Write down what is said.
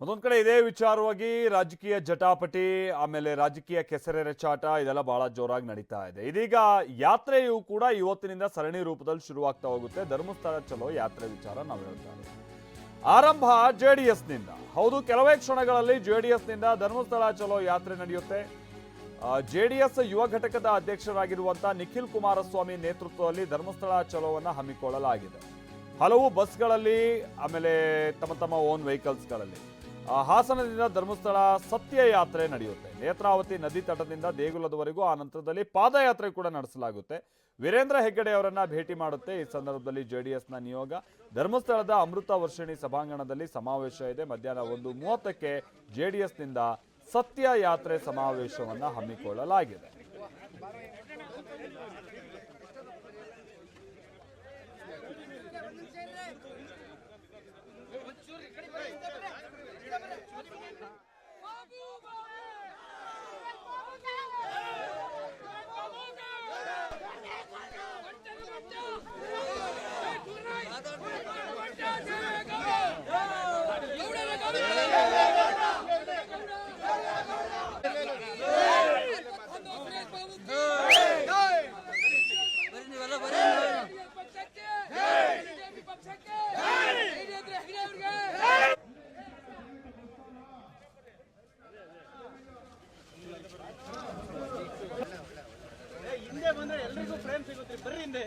ಮತ್ತೊಂದ್ ಕಡೆ ಇದೇ ವಿಚಾರವಾಗಿ ರಾಜಕೀಯ ಜಟಾಪಟಿ, ಆಮೇಲೆ ರಾಜಕೀಯ ಕೆಸರೆ ರಚಾಟ ಇದೆಲ್ಲ ಬಹಳ ಜೋರಾಗಿ ನಡೀತಾ ಇದೆ. ಇದೀಗ ಯಾತ್ರೆಯು ಕೂಡ ಇವತ್ತಿನಿಂದ ಸರಣಿ ರೂಪದಲ್ಲಿ ಶುರುವಾಗ್ತಾ ಹೋಗುತ್ತೆ. ಧರ್ಮಸ್ಥಳ ಚಲೋ ಯಾತ್ರೆ ವಿಚಾರ ನಾವು ಹೇಳ್ತಾ. ಆರಂಭ ಜೆಡಿಎಸ್ನಿಂದ ಹೌದು, ಕೆಲವೇ ಕ್ಷಣಗಳಲ್ಲಿ ಜೆಡಿಎಸ್ನಿಂದ ಧರ್ಮಸ್ಥಳ ಚಲೋ ಯಾತ್ರೆ ನಡೆಯುತ್ತೆ. ಜೆ ಡಿ ಎಸ್ ಯುವ ಘಟಕದ ಅಧ್ಯಕ್ಷರಾಗಿರುವಂತಹ ನಿಖಿಲ್ ಕುಮಾರಸ್ವಾಮಿ ನೇತೃತ್ವದಲ್ಲಿ ಧರ್ಮಸ್ಥಳ ಚಲೋವನ್ನ ಹಮ್ಮಿಕೊಳ್ಳಲಾಗಿದೆ. ಹಲವು ಬಸ್ಗಳಲ್ಲಿ, ಆಮೇಲೆ ತಮ್ಮ ತಮ್ಮ ಓನ್ ವೆಹಿಕಲ್ಸ್ಗಳಲ್ಲಿ. ಹಾಸನದಿಂದ ಧರ್ಮಸ್ಥಳ ಸತ್ಯ ಯಾತ್ರೆ ನಡೆಯುತ್ತೆ. ನೇತ್ರಾವತಿ ನದಿ ತಟದಿಂದ ದೇಗುಲದವರೆಗೂ ಆ ನಂತರದಲ್ಲಿ ಪಾದಯಾತ್ರೆ ಕೂಡ ನಡೆಸಲಾಗುತ್ತೆ. ವೀರೇಂದ್ರ ಹೆಗ್ಗಡೆ ಅವರನ್ನ ಭೇಟಿ ಮಾಡುತ್ತೆ. ಈ ಸಂದರ್ಭದಲ್ಲಿ ಜೆ ಡಿ ಎಸ್ನ ನಿಯೋಗ, ಧರ್ಮಸ್ಥಳದ ಅಮೃತ ವರ್ಷಿಣಿ ಸಭಾಂಗಣದಲ್ಲಿ ಸಮಾವೇಶ ಇದೆ. ಮಧ್ಯಾಹ್ನ ಒಂದು ಮೂವತ್ತಕ್ಕೆ ಜೆ ಡಿ ಎಸ್ನಿಂದ ಸತ್ಯ ಯಾತ್ರೆ ಸಮಾವೇಶವನ್ನು ಹಮ್ಮಿಕೊಳ್ಳಲಾಗಿದೆ. ಬಂದ್ರೆ ಎಲ್ರಿಗೂ ಫ್ರೇಮ್ ಸಿಗುತ್ತೆ. ಬರ್ರಿ ಹಿಂದೆ.